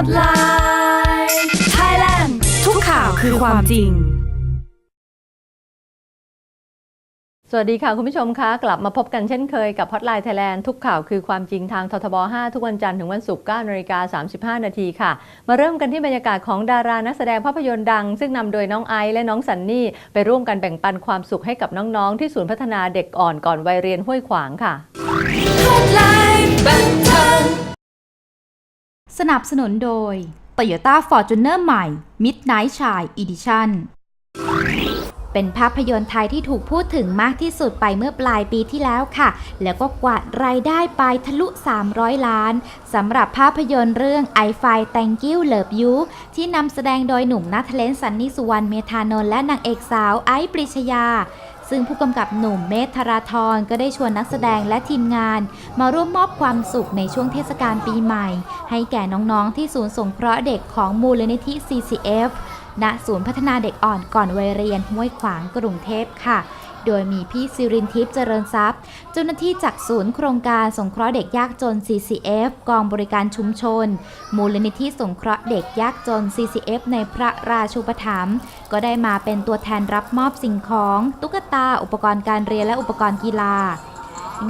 Hotline Thailand ทุกข่าวคือความจริง สวัสดีค่ะ คุณผู้ชมคะกลับมาพบกันเช่นเคยกับ Hotline Thailand ทุกข่าวคือความจริงทางททบ 5 ทุกวันจันทร์ถึงวันศุกร์9นาฬิกา35 นาทีค่ะ มาเริ่มกันที่บรรยากาศของดารานักแสดงภาพยนตร์ดัง ซึ่งนำโดยน้องไอซ์และน้องสันนี่ ไปร่วมกันแบ่งปันความสุขให้กับน้องๆ ที่ศูนย์พัฒนาเด็กอ่อนก่อนวัยเรียนห้วยขวางค่ะ Hotline บันเทิง สนับสนุนโดย Toyota Fortuner ใหม่ Midnight Shine Edition เป็นภาพยนตร์ไทยที่ถูกพูดถึงมากที่สุดไปเมื่อปลายปีที่แล้วค่ะ แล้วก็กวาดรายได้ไปทะลุ 300 ล้านสำหรับภาพยนตร์เรื่อง I f i Thank You Love You ที่นำแสดงโดยหนุ่มนัทเลนสันนิสุวรรณเมธานนท์และนางเอกสาวไอซ์ปริชยา ซึ่งผู้กำกับหนุ่มเมธธราธรก็ได้ชวนนักแสดงและทีมงาน มาร่วมมอบความสุขในช่วงเทศกาลปีใหม่ ให้แก่น้องๆ ที่ศูนย์สงเคราะห์เด็กของมูลนิธิ CCF ณ ศูนย์พัฒนาเด็กอ่อนก่อนวัยเรียนห้วยขวางกรุงเทพค่ะ โดยมีพี่ซิรินทิพย์เจริญทรัพย์ เจ้าหน้าที่จากศูนย์โครงการสงเคราะห์เด็กยากจน CCF กองบริการชุมชน มูลนิธิสงเคราะห์เด็กยากจน CCF ในพระราชูปถัมภ์ก็ได้มาเป็นตัวแทนรับมอบสิ่งของ ตุ๊กตา อุปกรณ์การเรียนและอุปกรณ์กีฬา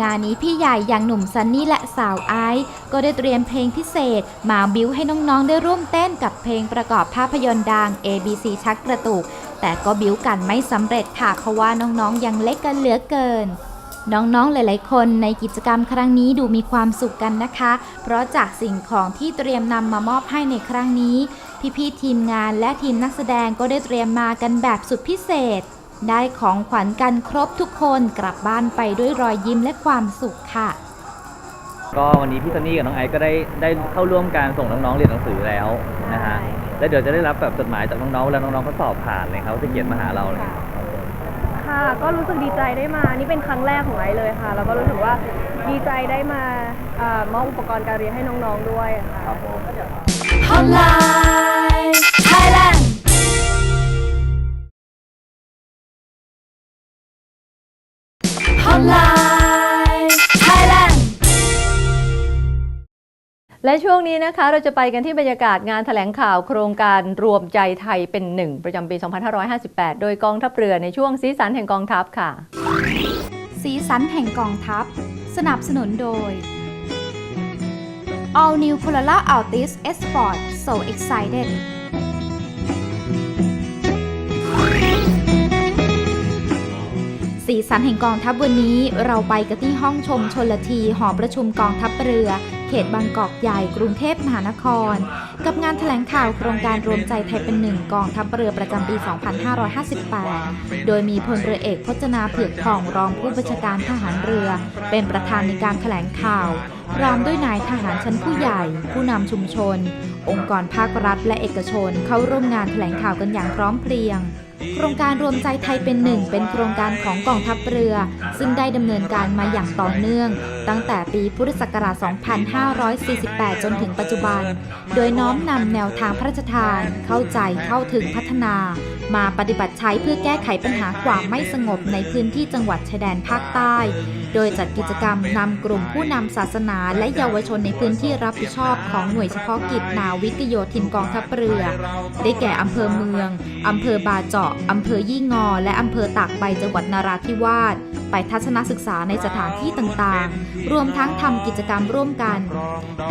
งานนี้พี่ใหญ่อย่างหนุ่มซันนี่และสาวไอซ์ก็ได้เตรียมเพลงพิเศษ มาบิ้วให้น้องๆได้ร่วมเต้นกับเพลงประกอบภาพยนตร์ดัง ABC ชักกระตุก แต่ก็บิ้วกันไม่สำเร็จค่ะเพราะว่าน้องๆ ยังเล็กกันเหลือเกิน น้องๆ หลายๆ คนในกิจกรรมครั้งนี้ดูมีความสุขกันนะคะ เพราะจากสิ่งของที่เตรียมนำมามอบให้ในครั้งนี้ พี่ๆ ทีมงานและทีมนักแสดงก็ได้เตรียมมากันแบบสุดพิเศษ ได้ของขวัญกันครบทุกคนกลับบ้านไปด้วยรอยยิ้มและความสุขค่ะ ก็วันนี้พี่ซันนี่กับน้องไอซ์ก็ได้ได้เข้าร่วมการส่งน้องๆเรียนหนังสือแล้วนะฮะ แล้วเดี๋ยวจะได้รับแบบจดหมายจากน้องๆแล้วน้องๆเขาสอบผ่านเลยเขาจะเขียนมาหาเราเลย ค่ะก็รู้สึกดีใจได้มา นี่เป็นครั้งแรกของไอซ์เลยค่ะ แล้วก็รู้สึกว่าดีใจได้มาเออมอบอุปกรณ์การเรียนให้น้องๆด้วยค่ะครับผม Hotline และช่วงนี้นะคะเราจะไปกันที่บรรยากาศงานแถลงข่าวโครงการรวมใจไทยเป็นหนึ่งประจำปี 2558 โดยกองทัพเรือในช่วงสีสันแห่งกองทัพค่ะ สีสันแห่งกองทัพ สนับสนุนโดย All New Corolla Altis S Sport So Excited สีสันแห่งกองทัพวันนี้เราไปกันที่ห้องชมชนละทีหอประชุมกองทัพเรือ เขตบางกอกใหญ่ กรุงเทพมหานคร กับงานแถลงข่าวโครงการรวมใจไทยเป็นหนึ่งกองทัพเรือประจำปี 2558 โดยมีพลเรือเอกพจนาเผือกผ่องรองผู้บัญชาการทหารเรือ เป็นประธานในการแถลงข่าวพร้อมด้วยนายทหารชั้นผู้ใหญ่ ผู้นำชุมชน องค์กรภาครัฐและเอกชน เข้าร่วมงานแถลงข่าวกันอย่างพร้อมเพรียง โครงการรวมใจไทยเป็นหนึ่ง เป็นโครงการของกองทัพเรือ ซึ่งได้ดำเนินการมาอย่างต่อเนื่อง ตั้งแต่ปีพุทธศักราช 2548 จนถึงปัจจุบัน โดยน้อมนำแนวทางพระราชทานเข้าใจเข้าถึงพัฒนา มาปฏิบัติใช้เพื่อแก้ไขปัญหาความไม่สงบในพื้นที่จังหวัดชายแดนภาคใต้ โดยจัดกิจกรรมนำกลุ่มผู้นำศาสนาและเยาวชนในพื้นที่รับผิดชอบของหน่วยเฉพาะกิจนาวิกโยธินกองทัพเรือ ได้แก่อำเภอเมืองอำเภอบาเจาะอำเภอยี่งอ และอำเภอตากใบจังหวัดนาราธิวาสไปทัศนศึกษาในสถานที่ต่างๆ รวมทั้งทำกิจกรรมร่วมกัน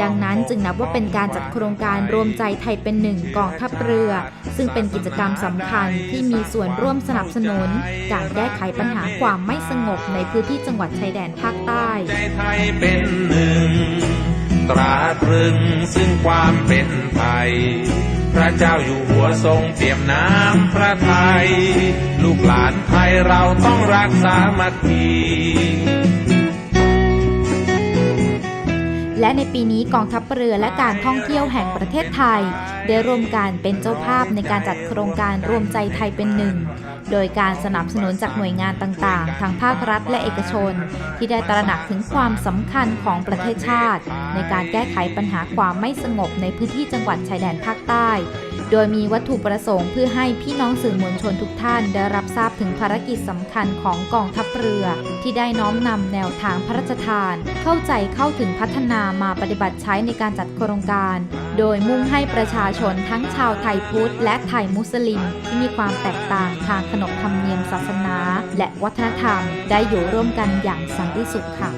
ดังนั้นจึงนับว่าเป็นการจัดโครงการรวมใจไทยเป็นหนึ่งกองทัพเรือ ซึ่งเป็นกิจกรรมสำคัญที่มีส่วนร่วมสนับสนุน การแก้ไขปัญหาความไม่สงบในพื้นที่จังหวัดชายแดนภาคใต้ใจไทยเป็นหนึ่ง ตราพรึงซึ่งความเป็นไทย พระเจ้าอยู่หัวทรงเปี่ยมน้ำพระทัยลูกหลานไทยเราต้องรักสามัคคี และในปีนี้กองทัพเรือและการท่องเที่ยวแห่งประเทศไทย ได้ร่วมกันเป็นเจ้าภาพในการจัดโครงการรวมใจไทยเป็นหนึ่ง โดยการสนับสนุนจากหน่วยงานต่างๆ ทั้งภาครัฐและเอกชน ที่ได้ตระหนักถึงความสำคัญของประเทศชาติ ในการแก้ไขปัญหาความไม่สงบในพื้นที่จังหวัดชายแดนภาคใต้ โดยมีวัตถุประสงค์เพื่อให้พี่น้องสื่อมวลชนทุกท่านได้รับทราบถึงภารกิจสำคัญของกองทัพเรือ ที่ได้น้อมนำแนวทางพระราชทาน เข้าใจเข้าถึงพัฒนามาปฏิบัติใช้ในการจัดโครงการ โดยมุ่งให้ประชาชนทั้งชาวไทยพุทธและไทยมุสลิม ที่มีความแตกต่างทางขนบธรรมเนียมศาสนา และวัฒนธรรม ได้อยู่ร่วมกันอย่างสันติสุขค่ะ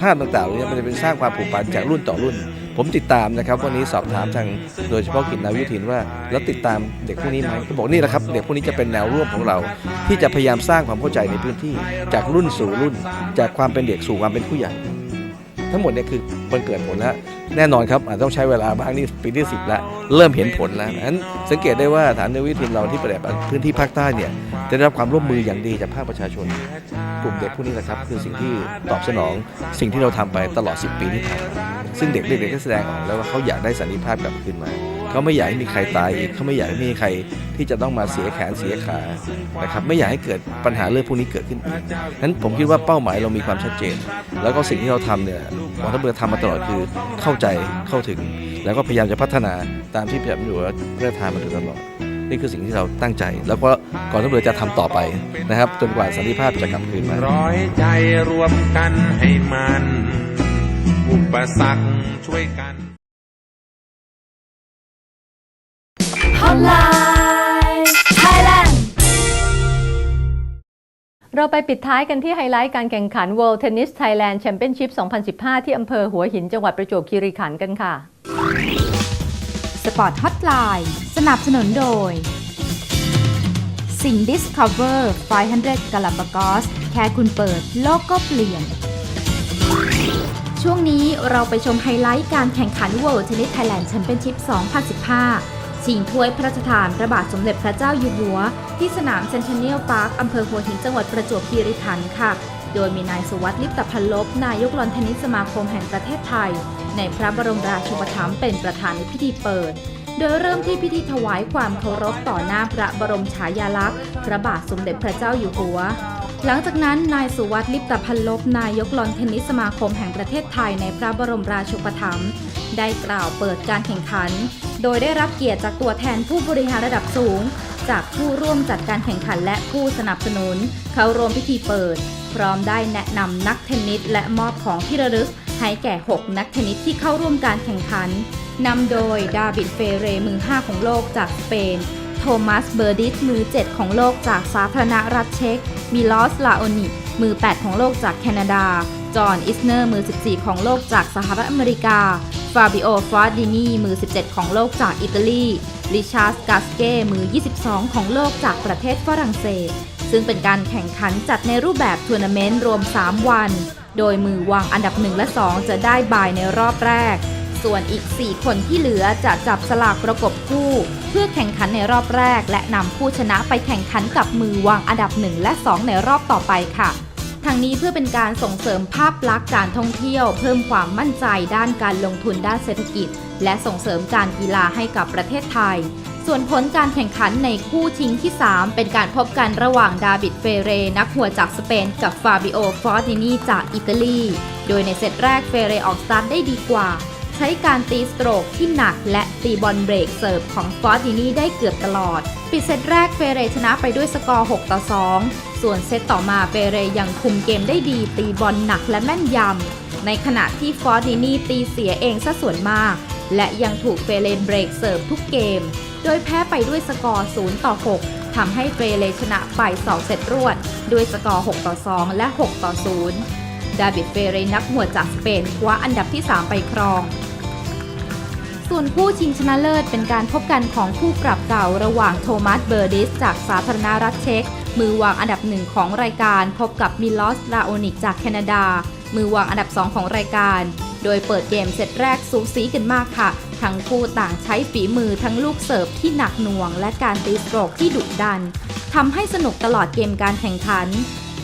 ภาพต่างๆเหล่านี้มันจะเป็นสร้างความผูกพันจากรุ่นต่อรุ่น ผมติดตามนะครับวันนี้สอบถามทางโดยเฉพาะกิจนาวิทินว่า แล้วติดตามเด็กพวกนี้ไหมก็บอกนี่แหละครับเด็กพวกนี้จะเป็นแนวร่วมของเรา ที่จะพยายามสร้างความเข้าใจในพื้นที่ จากรุ่นสู่รุ่น จากความเป็นเด็กสู่ความเป็นผู้ใหญ่ ทั้งหมดเนี่ยคือมันเกิดผลแล้วแน่นอนครับอาจต้องใช้เวลาบ้างนี่ปีที่สิบแล้วเริ่มเห็นผลแล้วนั้นสังเกตได้ว่าฐานนวิทินเราที่ปฏิบัติพื้นที่ภาคใต้เนี่ยจะได้รับความร่วมมืออย่างดีจากภาคประชาชน กลุ่มเด็กพวกนี้แหละครับ คือสิ่งที่ตอบสนองสิ่งที่เราทำไปตลอด 10 ปีที่ผ่านมา ซึ่งเด็กเด็กๆก็แสดงออกแล้วว่าเขาอยากได้สันติภาพกลับคืนมาเขาไม่อยากให้มีใครตายอีกเขาไม่อยากให้มีใครที่จะต้องมาเสียแขนเสียขานะครับไม่อยากให้เกิดปัญหาเรื่องพวกนี้เกิดขึ้นอีกนั้นผมคิดว่าเป้าหมายเรามีความชัดเจน แล้วก็สิ่งที่เราทำเนี่ยกองทัพเรือทำมาตลอดคือเข้าใจเข้าถึง แล้วก็พยายามจะพัฒนาตามที่พระเจ้าอยู่หัวพระราชทานมาโดยตลอดนี่คือสิ่งที่เราตั้งใจ แล้วก็กองทัพเรือจะทำต่อไปนะครับ จนกว่าสันติภาพจะกลับคืนมาร้อยใจรวมกันให้มัน อุปสรรคช่วยกัน Hotline Thailand เราไปปิดท้ายกันที่ไฮไลท์การแข่งขัน World Tennis Thailand Championship 2015 ที่อำเภอหัวหินจังหวัดประจวบคีรีขันธ์กันค่ะ สปอร์ตฮอตไลน์สนับสนุนโดย สิง Discover 500 Galapagos แค่คุณเปิดโลกก็เปลี่ยน ช่วงนี้เราไปชมไฮไลท์การแข่งขัน World Tennis Thailand Championship 2015 ชิงถ้วยพระราชทานพระบาทสมเด็จพระเจ้าอยู่หัว ที่สนามเซนทเนียลพาร์คอำเภอหัวหินจังหวัดประจวบคีรีขันธ์ค่ะ โดยมีนายสุวัสดิ์ลิปตพันลบ นายกลอนเทนนิสสมาคมแห่งประเทศไทย ในพระบรมราชูปถัมภ์เป็นประธานในพิธีเปิดโดยเริ่มที่พิธีถวายความเคารพต่อหน้าพระบรมฉายาลักษณ์ พระบาทสมเด็จพระเจ้าอยู่หัว หลังจากนั้นนายสุวัสดิ์ลิปตพันลบนายกลอนเทนนิสสมาคมแห่งประเทศไทยในพระบรมราชูปถัมภ์ได้กล่าวเปิดการแข่งขัน โดยได้รับเกียรติจากตัวแทนผู้บริหารระดับสูง จากผู้ร่วมจัดการแข่งขันและผู้สนับสนุน เข้าร่วมพิธีเปิด พร้อมได้แนะนำนักเทนนิสและมอบของที่ระลึกให้แก่ 6 นักเทนนิสที่เข้าร่วมการแข่งขันนำโดยดาวิดเฟเรมือ 5 ของโลกจากสเปน โทมัส เบอร์ดิส มือ 7 ของโลกจากสาธารณรัฐเช็ก มิลอส ลาโอนิมือ 8 ของโลกจากแคนาดา จอห์น อิสเนอร์ มือ 14 ของโลกจากสหรัฐอเมริกา ฟาบิโอ ฟาดินี มือ 17 ของโลกจากอิตาลี ริชาร์ด กาสเก้ มือ 22 ของโลกจากประเทศฝรั่งเศส ซึ่งเป็นการแข่งขันจัดในรูปแบบทัวร์นาเมนต์รวม 3 วัน โดยมือวางอันดับ 1 และ 2 จะได้บายในรอบแรก ส่วนอีก 4 คนที่เหลือจะจับสลากประกบคู่ เพื่อแข่งขันในรอบแรก และนำผู้ชนะไปแข่งขันกับมือวางอันดับ 1 และ 2 ในรอบต่อไปค่ะทางนี้เพื่อเป็นการส่งเสริมภาพลักษณ์การท่องเที่ยว เพิ่มความมั่นใจด้านการลงทุนด้านเศรษฐกิจ และส่งเสริมการกีฬาให้กับประเทศไทย ส่วนผลการแข่งขันในคู่ชิงที่ 3 เป็นการพบกันระหว่างดาบิดเฟเร นักหัวจากสเปน กับฟาบิโอฟอร์ดินีจากอิตาลี โดยในเซตแรกเฟเรออกสตาร์ทได้ดีกว่า ใช้การตีสโตรกที่หนักและตีบอลเบรกเสิร์ฟของฟอร์ดินีได้เกือบตลอด ปิดเซตแรกเฟเรชนะไปด้วยสกอร์ 6 ต่อ 2 ส่วนเซตต่อมาเฟเรยังคุมเกมได้ดีตีบอลหนักและแม่นยำ ในขณะที่ฟอร์ดินีตีเสียเองซะส่วนมาก และยังถูกเฟเรเบรกเสิร์ฟทุกเกม โดยแพ้ไปด้วยสกอร์ 0 ต่อ 6ทำให้เฟเรชนะไป 2 เซตรวด ด้วยสกอร์ 6 ต่อ 2 และ 6 ต่อ 0ดาวิดเฟเรนักหัวดจากสเปนคว้าอันดับที่ 3 ไปครอง ส่วนคู่ชิงชนะเลิศเป็นการพบกันของคู่ปรับเก่าระหว่างโทมัสเบอร์ดิสจากสาธารณรัฐเช็ก มือวางอันดับหนึ่งของรายการพบกับมิลอสลาโอนิกจากแคนาดา มือวางอันดับ2ของรายการ โดยเปิดเกมเซตแรกสูสีกันมากค่ะ ทั้งคู่ต่างใช้ฝีมือทั้งลูกเสิร์ฟที่หนักหน่วง และการตีสโตรกที่ดุดันทำให้สนุกตลอดเกมการแข่งขัน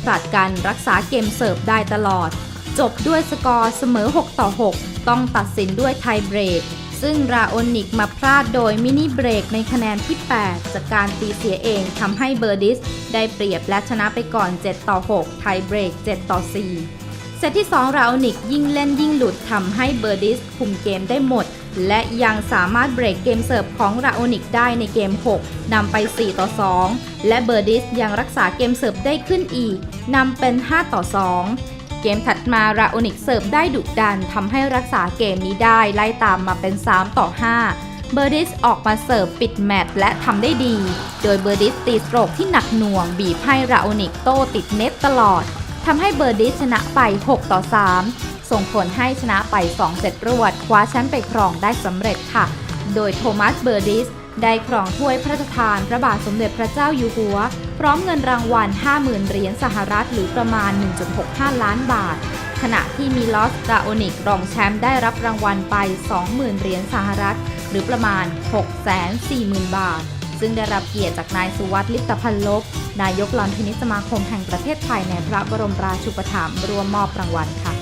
ผลัดกันรักษาเกมเสิร์ฟได้ตลอด จบด้วยสกอร์เสมอ 6 ต่อ 6 ต้องตัดสินด้วยไทเบรก ซึ่งราโอนิกมาพลาดโดยมินิเบรกในคะแนนที่ 8 จากการตีเสียเองทำให้เบอร์ดิส ได้เปรียบและชนะไปก่อน 7 ต่อ 6 ไทยเบรก 7 ต่อ 4 เซตที่ 2 ราโอนิกยิ่งเล่นยิ่งหลุดทำให้เบอร์ดิส คุมเกมได้หมด และยังสามารถเบรกเกมเสิร์ฟของราโอนิกได้ในเกม 6นำไป 4 ต่อ 2 และเบอร์ดิสยังรักษาเกมเสิร์ฟได้ขึ้นอีกนำเป็น 5 ต่อ 2 เกมถัดมาราโอนิกเสิร์ฟได้ดุดันทำให้รักษาเกมนี้ได้ไล่ตามมาเป็น 3 ต่อ 5 เบอร์ดิสออกมาเสิร์ฟปิดแมตช์และทำได้ดี โดยเบอร์ดิสตีสโตรกที่หนักหน่วง บีบให้ราโอนิกโต้ติดเน็ตตลอดทำให้เบอร์ดิสชนะไป 6 ต่อ 3 ส่งผลให้ชนะไป 2 เซตรวด คว้าแชมป์ไปครองได้สำเร็จค่ะ โดยโทมัสเบอร์ดิสได้ครองถ้วยพระราชทานพระบาทสมเด็จพระเจ้าอยู่หัว พร้อมเงินรางวัล 50,000 เหรียญสหรัฐหรือประมาณ 1.65 ล้านบาท ขณะที่มีลอสดาโอนิกรองแชมป์ได้รับรางวัลไป 20,000 เหรียญสหรัฐ หรือประมาณ 640,000 บาท ซึ่งได้รับเกียรติจากนายสุวัสดิ์ลิปตพันลบ นายกลอนเทนนิสสมาคมแห่งประเทศไทยในพระบรมราชูปถัมภ์ร่วมมอบรางวัลค่ะ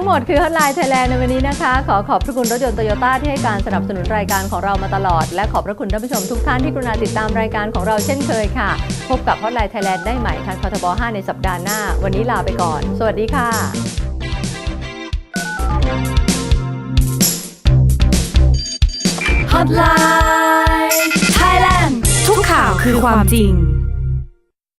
ทั้งหมดคือ Hotline Thailand ในวันนี้นะคะ ขอขอบพระคุณรถยนต์โตโยต้าที่ให้การสนับสนุนรายการของเรามาตลอด และขอบพระคุณท่านผู้ชมทุกท่านที่กรุณาติดตามรายการของเราเช่นเคยค่ะ พบกับ Hotline Thailand ได้ใหม่ทางคทบ5ในสัปดาห์หน้า วันนี้ลาไปก่อน สวัสดีค่ะ Hotline Thailand ทุกข่าวคือความจริง